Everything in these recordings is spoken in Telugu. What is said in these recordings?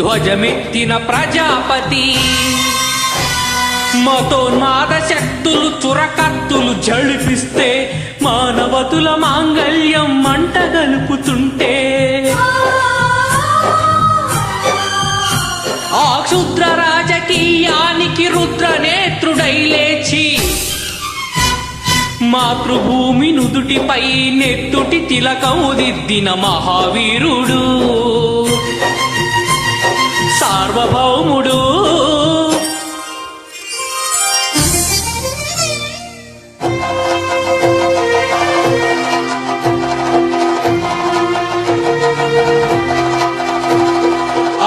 ధ్వజమెత్తిన ప్రజాపతి. మతోన్మాద శక్తులు చురకత్తులు జడిపిస్తే మానవతుల మాంగళ్యం మంట గలుపుతుంటే. ఆ క్షుద్ర రాజకీయానికి రుద్ర నేత్రుడై లేచి మాతృభూమి నుదుటిపై నెత్తుటి తిలకముదిద్దిన మహావీరుడు. సార్వభౌముడు.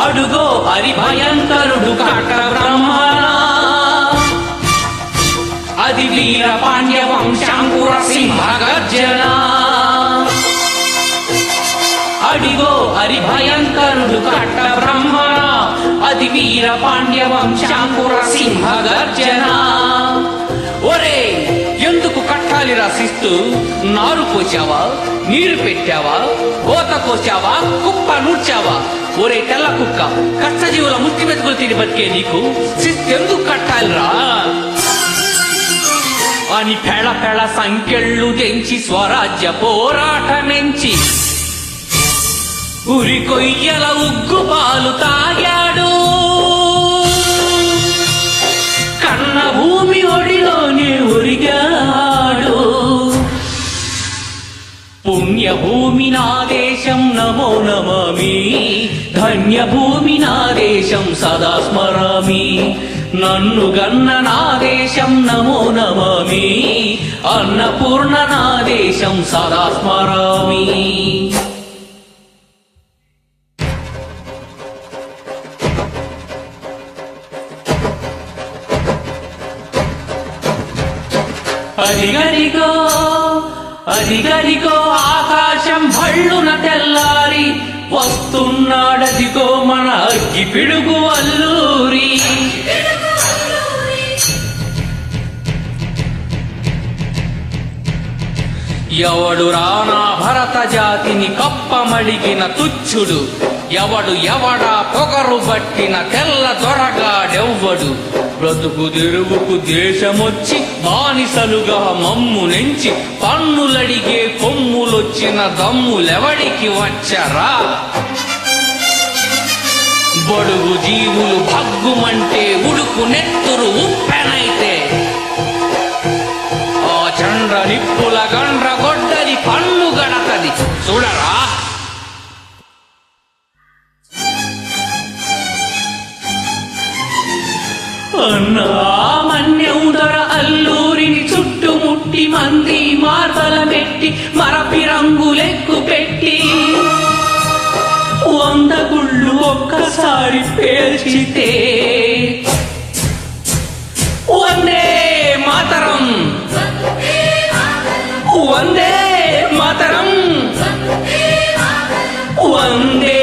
అడుగో హరిభయంకరుడు కట బ్రహ్మణ అది వీర పాండ్య వంశాంకుర సింహ గర్జన అడిగో హరిభయంకరుడు కట్ట బ్రహ్మణ అది వీర పాండ్య వంశాంకుర సింహ గర్జన ఒరే ఎందుకు కట్టాలి రసిస్తూ నారు పోసావా నీరు పెట్టావా? కోత కోసావా కుప్ప నూర్చావా? ఒరే తెల్ల కుక్క కష్టజీవుల ముక్తి మెతుకులు తిని బతికే నీకు శిస్తెందుకు కట్టాలిరా అని పెళ పెళ సంకెళ్ళు తెంచి స్వరాజ్య పోరాటమెంచి ఉరి కొయ్యల ఉగ్గు పాలు తాగాడు. కన్న భూమి ఒడిలోనే ఒరిగాడు. పుణ్యభూమి నా దేశం నమో నమామి. ధన్యభూమి నా దేశం సదా స్మరామి. నన్ను గన్న నా దేశం నమో నమామి. అన్నపూర్ణ నా దేశం సదా స్మరామి. అదిగదిగో అదిగదిగో ఆకాశం భళ్ళున తెల్లారి వస్తున్నాడదిగో మన అగ్గి పిడుగు అల్లూరి. ఎవడు రానా భరత జాతిని కప్పమడిగిన తుచ్చుడు. ఎవడు ఎవడా పొగరు బట్టిన తెల్ల దొరగాడెవ్వడు బ్రతుకు తెరువుకు దేశమొచ్చి బానిసలుగా మమ్ము నెంచి పన్నులడిగే కొమ్ములొచ్చిన దమ్ములెవడికి వచ్చరా? బడుగు జీవులు భగ్గుమంటే ఉడుకు నెత్తురు ఉప్పెనైతే. ఆ చండ్ర నిప్పుల గండ్ర మన్యౌదర అల్లూరిని చుట్టుముట్టి మంది మార్బల పెట్టి మరపి రంగులెక్కు పెట్టి. వంద గుళ్ళు ఒక్కసారి పేల్చితే వందే మాతరం. వందే మాతరం. వందే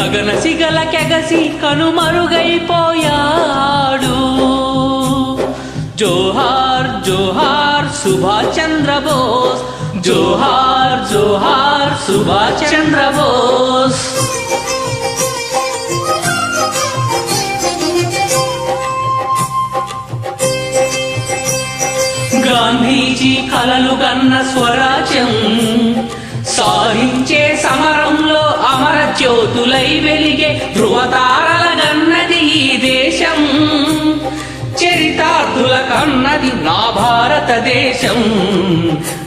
గగన సిగల కెగసి కనుమరుగైపోయాడు జోహార్ జోహార్ సుభాష్ చంద్రబోస్ జోహార్ జోహార్ సుభాష్ చంద్రబోస్ గాంధీజీ కలలు కన్న స్వరాజ్యం. సాధించే సమరంలో అమర జ్యోతులై వెలిగే ధృవతారల గన్నది ఈ దేశం. చరితార్థుల కన్నది నా భారతదేశం.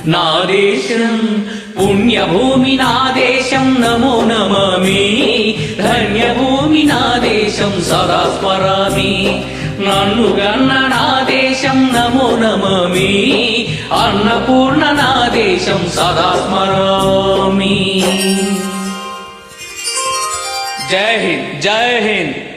నా దేశం పుణ్యభూమి నా దేశం నమో నమామి. ధన్యభూమి నా దేశం సదా స్మరామి. నన్ను గన్న నా దేశం నమో నమామి. అన్నపూర్ణ నా దేశం సదా స్మరామి. జై హింద్ జై హింద్.